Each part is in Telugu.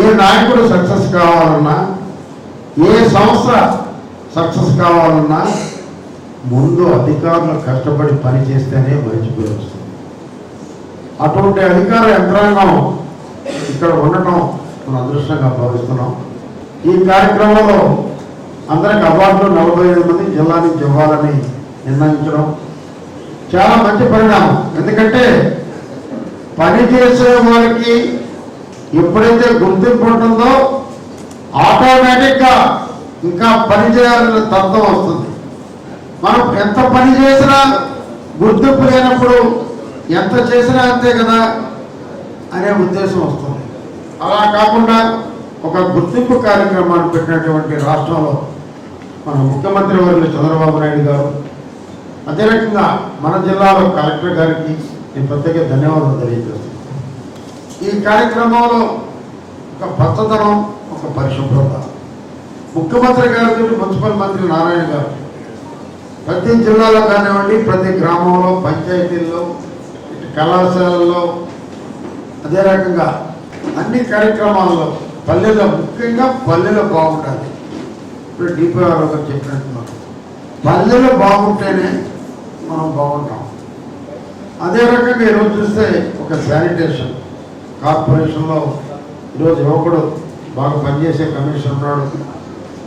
ఏ నాయకుడు సక్సెస్ కావాలన్నా ఏ సంస్థ సక్సెస్ కావాలన్నా ముందు అధికారులు కష్టపడి పని చేస్తేనే మంచి పేరు వస్తుంది. అటువంటి అధికార యంత్రాంగం ఇక్కడ ఉండటం మనం అదృష్టంగా భావిస్తున్నాం. ఈ కార్యక్రమంలో అందరికి అవార్డులు నలభై ఐదు మంది జిల్లా నుంచి ఇవ్వాలని నిర్ణయించడం చాలా మంచి పరిణామం. ఎందుకంటే పని చేసే వాళ్ళకి ఎప్పుడైతే గుర్తింపు ఉంటుందో ఆటోమేటిక్గా ఇంకా పని చేయాలనే తత్వం వస్తుంది. మనం ఎంత పని చేసినా గుర్తింపు లేనప్పుడు ఎంత చేసినా అంతే కదా అనే ఉద్దేశం వస్తుంది. అలా కాకుండా ఒక గుర్తింపు కార్యక్రమాన్ని పెట్టినటువంటి రాష్ట్రంలో మన ముఖ్యమంత్రి వర్యులు చంద్రబాబు నాయుడు గారు అదే రకంగా మన జిల్లాలో కలెక్టర్ గారికి నేను ప్రత్యేక ధన్యవాదాలు తెలియజేస్తున్నాను ఈ కార్యక్రమంలో ఒక పచ్చదనం ఒక పరిశుభ్రత. ముఖ్యమంత్రి గారు మున్సిపల్ మంత్రి నారాయణ గారు ప్రతి జిల్లాలో కానివ్వండి ప్రతి గ్రామంలో పంచాయతీల్లో ఇటు కళాశాలల్లో అదే రకంగా అన్ని కార్యక్రమాల్లో పల్లెల్లో ముఖ్యంగా పల్లెలో బాగుండాలి. ఇప్పుడు డిపిఆర్ గారు చెప్పినట్టు పల్లెలు బాగుంటేనే మనం బాగుంటాం. అదే రకంగా ఈరోజు చూస్తే ఒక శానిటేషన్. కార్పొరేషన్లో ఈరోజు యువకుడు బాగా పనిచేసే కమిషన్ ఉన్నాడు.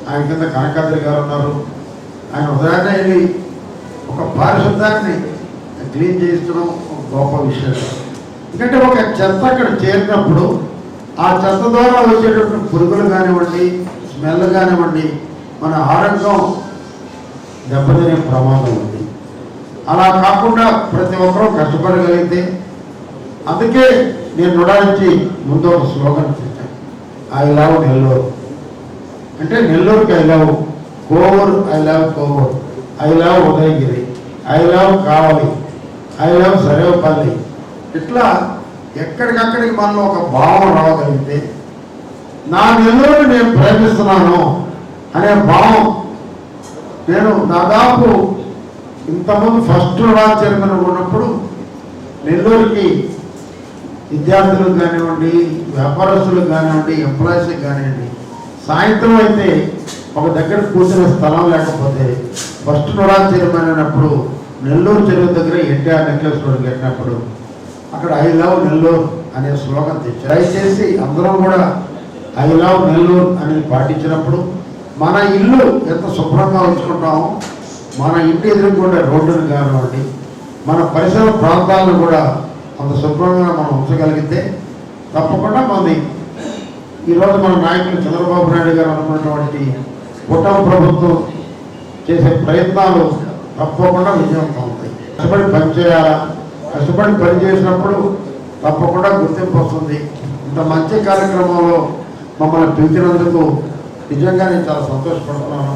ఆయన కింద కనకాద్రి గారు ఉన్నారు. ఆయన ఉదయాన్నే వెళ్ళి ఒక పారిశుద్ధాన్ని క్లీన్ చేయించడం ఒక గొప్ప విషయం ఎందుకంటే ఒక చెత్త అక్కడ చేరినప్పుడు ఆ చెత్త ద్వారా వచ్చేటటువంటి పురుగులు కానివ్వండి స్మెల్ కానివ్వండి మన ఆరోగ్యం దెబ్బతినే ప్రమాదం ఉంది. అలా కాకుండా ప్రతి ఒక్కరూ కష్టపడగలిగితే అందుకే నేను నుడానికి ముందు ఒక స్లోగన్ పెట్టాను ఐ లవ్ నెల్లూరు అంటే నెల్లూరుకి I love Kovur I love Kovur I love Udayagiri I love Kavali I love Sarvepalli ఇట్లా ఎక్కడికక్కడికి మనం ఒక భావం రావగలిగితే నా నెల్లూరు నేను ప్రేమిస్తున్నాను అనే భావం నేను దాదాపు ఇంతకుముందు ఫస్ట్ రాజ్ చైర్మన్ ఉన్నప్పుడు నెల్లూరుకి విద్యార్థులకు కానివ్వండి వ్యాపారస్తులకు కానివ్వండి ఎంప్లాయీస్కి కానివ్వండి సాయంత్రం అయితే ఒక దగ్గర కూర్చునే స్థలం లేకపోతే ఫస్ట్ నుడా చైర్మన్ అయినప్పుడు నెల్లూరు చెరువు దగ్గర ఎన్టీఆర్ నెక్లెస్ రోడ్ కట్టినప్పుడు అక్కడ ఐ లవ్ నెల్లూరు అనే శ్లోకం తెచ్చారు. దయచేసి అందరం కూడా ఐ లవ్ నెల్లూరు అనేది పాటించినప్పుడు మన ఇల్లు ఎంత శుభ్రంగా ఉంచుకుంటామో మన ఇంటి ఎదురుకుండా రోడ్డును కానివ్వండి మన పరిసర ప్రాంతాలను కూడా అంత శుభ్రంగా మనం ఉంచగలిగితే తప్పకుండా మనది ఈరోజు మన నాయకులు చంద్రబాబు నాయుడు గారు అనుకున్నటువంటి కుటుంబ ప్రభుత్వం చేసే ప్రయత్నాలు తప్పకుండా విజయవంతం అవుతాయి. కష్టపడి పనిచేయాలా కష్టపడి పని చేసినప్పుడు తప్పకుండా గుర్తింపు వస్తుంది. ఇంత మంచి కార్యక్రమంలో మమ్మల్ని పిలిచినందుకు నిజంగా నేను చాలా సంతోషపడుతున్నాను.